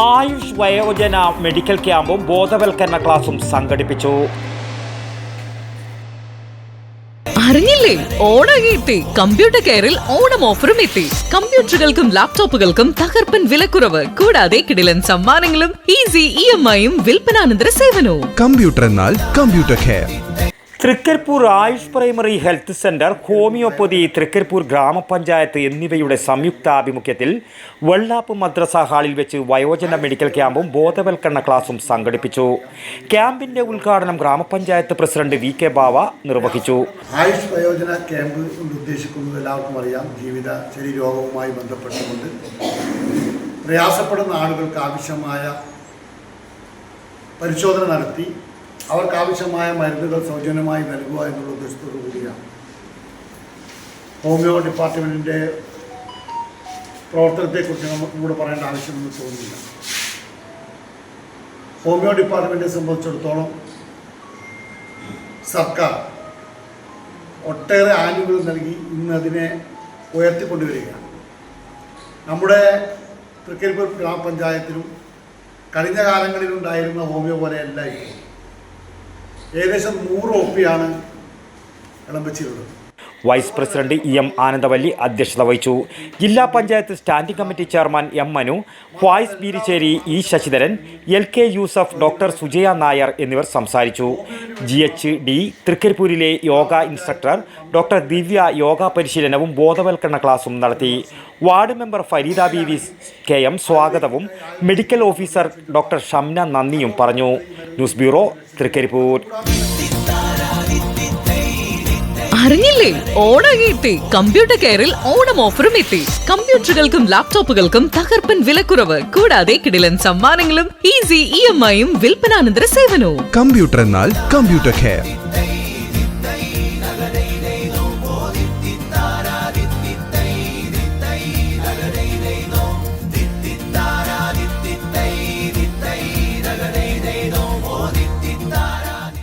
ആയുഷ് വയോജന മെഡിക്കൽ ക്യാമ്പും ബോധവൽക്കരണ ക്ലാസും സംഘടിപ്പിച്ചു. അറിഞ്ഞില്ലേ? ഓണം എത്തി കമ്പ്യൂട്ടർ കെയറിൽ ഓണം ഓഫറും എത്തി. കമ്പ്യൂട്ടറുകൾക്കും ലാപ്ടോപ്പുകൾക്കും തകർപ്പൻ വിലക്കുറവ് കൂടാതെ കിടിലൻ സമ്മാനങ്ങളും ഈസി ഇ എം ഐയും വിൽപ്പനാനന്തര സേവനവും. കമ്പ്യൂട്ടർ എന്നാൽ computer care. Thrikkaripur Ayush primary health centre homoeopathy Thrikkaripur ഗ്രാമപഞ്ചായത്ത് എന്നിവയുടെ സംയുക്താഭിമുഖ്യത്തിൽ വെള്ളാപ്പ് മദ്രസ ഹാളിൽ വെച്ച് വയോജന മെഡിക്കൽ ക്യാമ്പും ബോധവൽക്കരണ ക്ലാസും സംഘടിപ്പിച്ചു. ക്യാമ്പിന്റെ ഉദ്ഘാടനം ഗ്രാമപഞ്ചായത്ത് പ്രസിഡന്റ് വി കെ ബാവ നിർവഹിച്ചു. ആയുഷ് വയോജന ക്യാമ്പ് കൊണ്ട് ഉദ്ദേശിക്കുന്നത് എല്ലാവർക്കും അറിയാം. ജീവിത ശരീരോഗവുമായി ബന്ധപ്പെട്ടുകൊണ്ട് പ്രയാസപ്പെടുന്ന ആളുകൾക്ക് ആവശ്യമായ പരിശോധന നടത്തി അവർക്ക് ആവശ്യമായ മരുന്നുകൾ സൗജന്യമായി നൽകുക എന്നുള്ള ഉദ്ദേശത്തോടു കൂടിയാണ്. ഹോമിയോ ഡിപ്പാർട്ട്മെന്റിന്റെ പ്രവർത്തനത്തെക്കുറിച്ച് നമുക്ക് ഇവിടെ പറയേണ്ട ആവശ്യമൊന്നും തോന്നുന്നില്ല. ഹോമിയോ ഡിപ്പാർട്ട്മെന്റിനെ സംബന്ധിച്ചിടത്തോളം സർക്കാർ ഒട്ടേറെ ആനുകൂല്യം നൽകി ഇന്ന് അതിനെ ഉയർത്തിക്കൊണ്ടുവരികയാണ്. നമ്മുടെ തൃക്കരിപ്പൂർ ഗ്രാമപഞ്ചായത്തിലും കഴിഞ്ഞ കാലങ്ങളിലുണ്ടായിരുന്ന ഹോമിയോ പോലെയല്ല ഇപ്പോൾ ഏകദേശം നൂറ് ഒ പിയാണ് വിളംബിച്ചിട്ടുള്ളത് vice president E M Anandavalli അധ്യക്ഷത വഹിച്ചു. ജില്ലാ panchayat standing committee chairman M Manu Faiz Beericheri E Sasidharan L K Yusuf doctor Sujaya Nair എന്നിവർ സംസാരിച്ചു. ജി എച്ച് ഡി തൃക്കരിപ്പൂരിലെ യോഗ ഇൻസ്ട്രക്ടർ ഡോക്ടർ ദിവ്യ യോഗ പരിശീലനവും ബോധവൽക്കരണ ക്ലാസും നടത്തി. Ward member Fareeda B V K M സ്വാഗതവും മെഡിക്കൽ ഓഫീസർ ഡോക്ടർ ഷംന നന്ദിയും പറഞ്ഞു. News bureau Thrikkaripur. അറിഞ്ഞില്ലേ? ഓണം എത്തി കമ്പ്യൂട്ടർ കെയറിൽ ഓണം ഓഫറും എത്തി. കമ്പ്യൂട്ടറുകൾക്കും ലാപ്ടോപ്പുകൾക്കും തകർപ്പൻ വിലക്കുറവ്. കൂടാതെ കിടിലൻ സമ്മാനങ്ങളും ഈസി ഇ എം ഐയും വിൽപ്പനാനന്തര സേവനവും. കമ്പ്യൂട്ടർ എന്നാൽ കമ്പ്യൂട്ടർ കെയർ